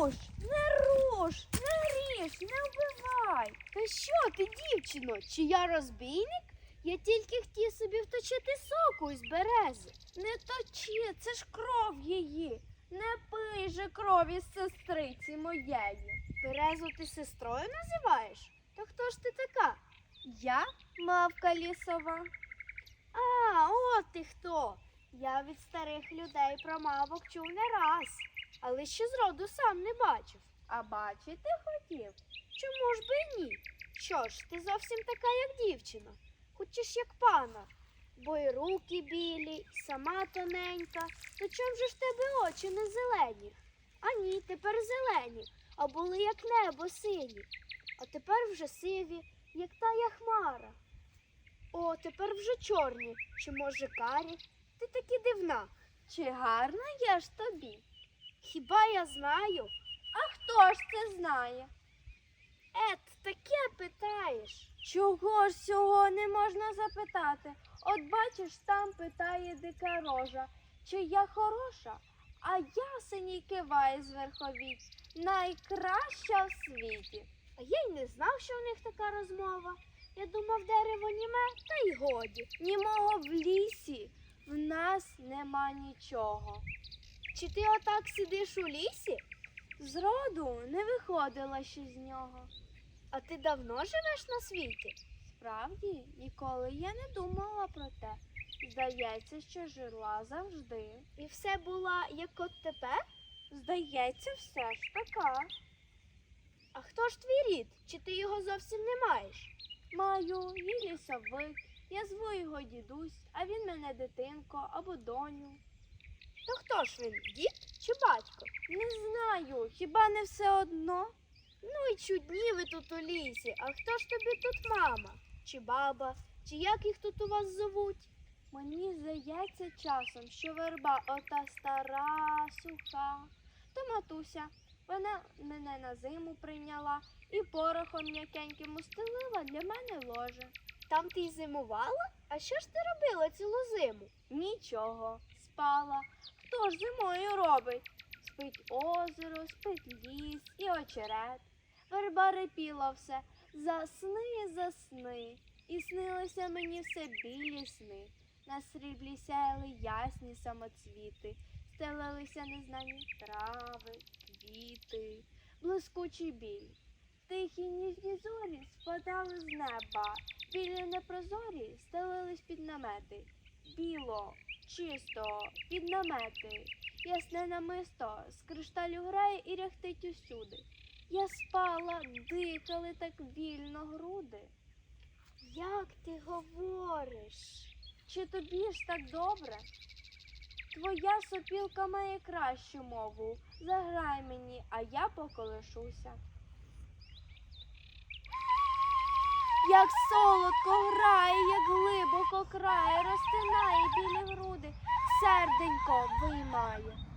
руш, не рож, не ріж, не вбивай. Та що ти, дівчино? Чи я розбійник? Я тільки хотів собі вточити соку із берези. Не точи, це ж кров її. Не пий же крові з сестриці моєї. Березу ти сестрою називаєш? Та хто ж ти така? Я мавка лісова. А, от ти хто. Я від старих людей про мавок чув не раз але ще зроду сам не бачив. А бачити хотів. Чому ж би ні? Що ж, ти зовсім така, як дівчина, хочеш як пана, бо й руки білі, сама тоненька. То чом же ж тебе очі не зелені? А ні, тепер зелені, а були як небо сині, а тепер вже сиві, як тая хмара. О, тепер вже чорні, чи може карі? Ти таки дивна. Чи гарна я ж тобі? Хіба я знаю? А хто ж це знає? Ет, таке питаєш. Чого ж цього не можна запитати? От бачиш, там питає дика рожа, чи я хороша, а ясеній киває з верховіць, найкраща в світі. А я й не знав, що в них така розмова. Я думав, дерево німе, та й годі. Німого в лісі в нас нема нічого. Чи ти отак сидиш у лісі? Зроду не виходила ще з нього. А ти давно живеш на світі? Справді, ніколи я не думала про те. Здається, що жила завжди. І все була як от тепер? Здається, все ж така. А хто ж твій рід? Чи ти його зовсім не маєш? Маю і лісовик, я зву його дідусь, а він мене дитинко або доню. То хто ж він? Дід чи батько? Не знаю, хіба не все одно? Ну і чудні ви тут у лісі. А хто ж тобі тут мама? Чи баба? Чи як їх тут у вас зовуть? Мені здається часом, що верба ота стара, суха. То матуся, вона мене на зиму прийняла і порохом м'якеньким устелила для мене ложе. Там ти й зимувала? А що ж ти робила цілу зиму? Нічого, спала. Хто ж зимою робить? Спить озеро, спить ліс і очерет. Верба репіла все. Засни, засни. І снилися мені все білі сни. На сріблі сяяли ясні самоцвіти, стелилися незнані трави, квіти, блискучий біль. Тихі ніжні зорі спадали з неба, білі непрозорі стелились під намети. Біло, чисто, під намети, ясне намисто, з кришталю грає і ряхтить усюди. Я спала, дихали так вільно груди. Як ти говориш? Чи тобі ж так добре? Твоя сопілка має кращу мову. Заграй мені, а я поколишуся. Як солодко грає, як глибоко серденько виймає.